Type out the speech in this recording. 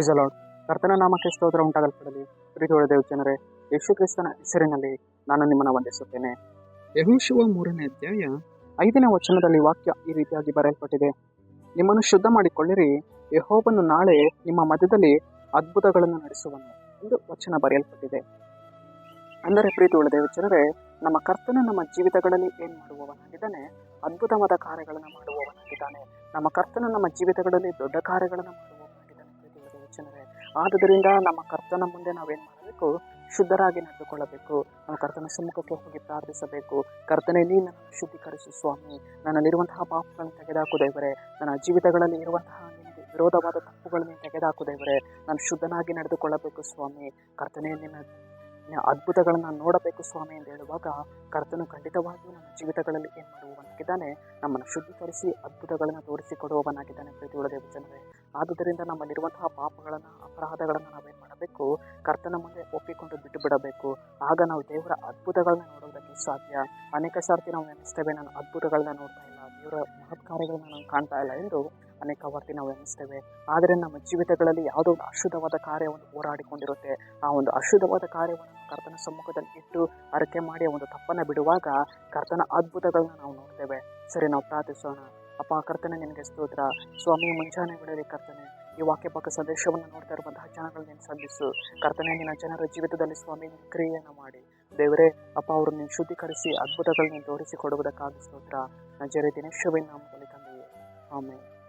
Price allowed ಕರ್ತನ ನಾಮಕ್ಕೆ ಸ್ತೋತ್ರ ಉಂಟಾಗಲ್ಪಡಲಿ. ಪ್ರೀತಿಯುಳ್ಳ ದೇವ್ ಜನರೇ ಯೇಸು ಕ್ರಿಸ್ತನ ಹೆಸರಿನಲ್ಲಿ ನಾನು ನಿಮ್ಮನ್ನು ವಂದಿಸುತ್ತೇನೆ. ಯಹೋಶುವ ಮೂರನೇ ಅಧ್ಯಾಯ ಐದನೇ ವಚನದಲ್ಲಿ ವಾಕ್ಯ ಈ ರೀತಿಯಾಗಿ ಬರೆಯಲ್ಪಟ್ಟಿದೆ. ನಿಮ್ಮನ್ನು ಶುದ್ಧ ಮಾಡಿಕೊಳ್ಳಿರಿ. ಯಹೋಬನು ನಾಳೆ ನಿಮ್ಮ ಮಧ್ಯದಲ್ಲಿ ಅದ್ಭುತಗಳನ್ನು ನಡೆಸುವನು ಎಂದು ವಚನ ಬರೆಯಲ್ಪಟ್ಟಿದೆ. ಅಂದರೆ ಪ್ರೀತಿಯುಳ್ಳ ದೇವ್ ಜನರೇ ನಮ್ಮ ಕರ್ತನ ನಮ್ಮ ಜೀವಿತಗಳಲ್ಲಿ ಏನು ಮಾಡುವವನಾಗಿದ್ದಾನೆ? ಅದ್ಭುತವಾದ ಕಾರ್ಯಗಳನ್ನು ಮಾಡುವವನಾಗಿದ್ದಾನೆ. ನಮ್ಮ ಕರ್ತನ ನಮ್ಮ ಜೀವಿತಗಳಲ್ಲಿ ದೊಡ್ಡ ಕಾರ್ಯಗಳನ್ನು ಜನರೇ. ಆದುದರಿಂದ ನಮ್ಮ ಕರ್ತನ ಮುಂದೆ ನಾವೇನು ಮಾಡಬೇಕು? ಶುದ್ಧರಾಗಿ ನಡೆದುಕೊಳ್ಳಬೇಕು. ನಾವು ಕರ್ತನ ಸಮ್ಮುಖಕ್ಕೆ ಹೋಗಿ ಪ್ರಾರ್ಥಿಸಬೇಕು. ಕರ್ತನೆ ನೀ ನನ್ನನ್ನು ಶುದ್ಧೀಕರಿಸು ಸ್ವಾಮಿ. ನನ್ನಲ್ಲಿರುವಂತಹ ಪಾಪಗಳನ್ನು ತೆಗೆದಾಕು ದೇವರೇ. ನನ್ನ ಜೀವಿತಗಳಲ್ಲಿ ಇರುವಂತಹ ವಿರೋಧವಾದ ತಪ್ಪುಗಳನ್ನು ತೆಗೆದಾಕು ದೇವರೇ. ನಾನು ಶುದ್ಧನಾಗಿ ನಡೆದುಕೊಳ್ಳಬೇಕು ಸ್ವಾಮಿ. ಕರ್ತನೆಯಲ್ಲಿ ನಿನ್ನ ನಿನ್ನ ಅದ್ಭುತಗಳನ್ನು ನೋಡಬೇಕು ಸ್ವಾಮಿ ಎಂದು ಹೇಳುವಾಗ ಕರ್ತನು ಖಂಡಿತವಾಗಿಯೂ ನಮ್ಮ ಜೀವಿತಗಳಲ್ಲಿ ಏನು ಮಾಡುವವನಾಗಿದ್ದಾನೆ, ನಮ್ಮನ್ನು ಶುದ್ಧೀಕರಿಸಿ ಅದ್ಭುತಗಳನ್ನು ತೋರಿಸಿಕೊಡುವವನಾಗಿದ್ದಾನೆ ದೇವ ಜನರೇ ಆದುದರಿಂದ ನಮ್ಮಲ್ಲಿರುವಂತಹ ಪಾಪಗಳನ್ನು, ಅಪರಾಧಗಳನ್ನು ನಾವೇನು ಮಾಡಬೇಕು, ಕರ್ತನ ಮುಂದೆ ಒಪ್ಪಿಕೊಂಡು ಬಿಟ್ಟು ಬಿಡಬೇಕು ಆಗ ನಾವು ದೇವರ ಅದ್ಭುತಗಳನ್ನ ನೋಡುವುದಕ್ಕೆ ಸಾಧ್ಯ. ಅನೇಕ ಸಾರ್ತಿ ನಾವು ನೆನೆಸ್ತೇವೆ ನಾನು ಅದ್ಭುತಗಳನ್ನ ನೋಡ್ತಾ ಇಲ್ಲ, ದೇವರ ಮಹತ್ಕಾರ್ಯಗಳನ್ನು ನಾನು ಕಾಣ್ತಾ ಇಲ್ಲ ಎಂದು ಅನೇಕ ವಾರ್ತಿ ನಾವು ಎಣಿಸ್ತೇವೆ. ಆದರೆ ನಮ್ಮ ಜೀವಿತಗಳಲ್ಲಿ ಯಾವುದೋ ಒಂದು ಅಶುದ್ಧವಾದ ಕಾರ್ಯವನ್ನು ಹೋರಾಡಿಕೊಂಡಿರುತ್ತೆ. ಆ ಒಂದು ಅಶುದ್ಧವಾದ ಕಾರ್ಯವನ್ನು ಕರ್ತನ ಸಮ್ಮುಖದಲ್ಲಿ ಇಟ್ಟು ಅರಕೆ ಮಾಡಿ ಒಂದು ತಪ್ಪನ್ನು ಬಿಡುವಾಗ ಕರ್ತನ ಅದ್ಭುತಗಳನ್ನ ನಾವು ನೋಡ್ತೇವೆ. ಸರಿ, ನಾವು ಪ್ರಾರ್ಥಿಸೋಣ. ಅಪ್ಪ, ಕರ್ತನೆ, ನಿನಗೆ ಸ್ತೋತ್ರ. ಸ್ವಾಮಿ, ಮುಂಜಾನೆ ವೇಳೆಯಲ್ಲಿ ಕರ್ತನೆ, ಈ ವಾಕ್ಯ ಪಕ್ಕ ಸಂದೇಶವನ್ನು ನೋಡ್ತಾ ಇರುವಂತಹ ಜನಗಳು ನೀನು ಸಲ್ಲಿಸು. ಕರ್ತನೆ, ನಿನ್ನ ಜನರ ಜೀವಿತದಲ್ಲಿ ಸ್ವಾಮಿ ಕ್ರಿಯೆಯನ್ನು ಮಾಡಿ. ದೇವರೇ, ಅಪ್ಪ, ಅವರು ನೀನು ಶುದ್ಧೀಕರಿಸಿ ಅದ್ಭುತಗಳನ್ನ ತೋರಿಸಿ ಕೊಡುವುದಕ್ಕಾಗಿ ಸ್ತೋತ್ರ. ನಜರೆ ದಿನೇಶ್ವೇ ನಾಮದಲ್ಲಿ ತಂದೆಯೇ. ಆಮೇಲೆ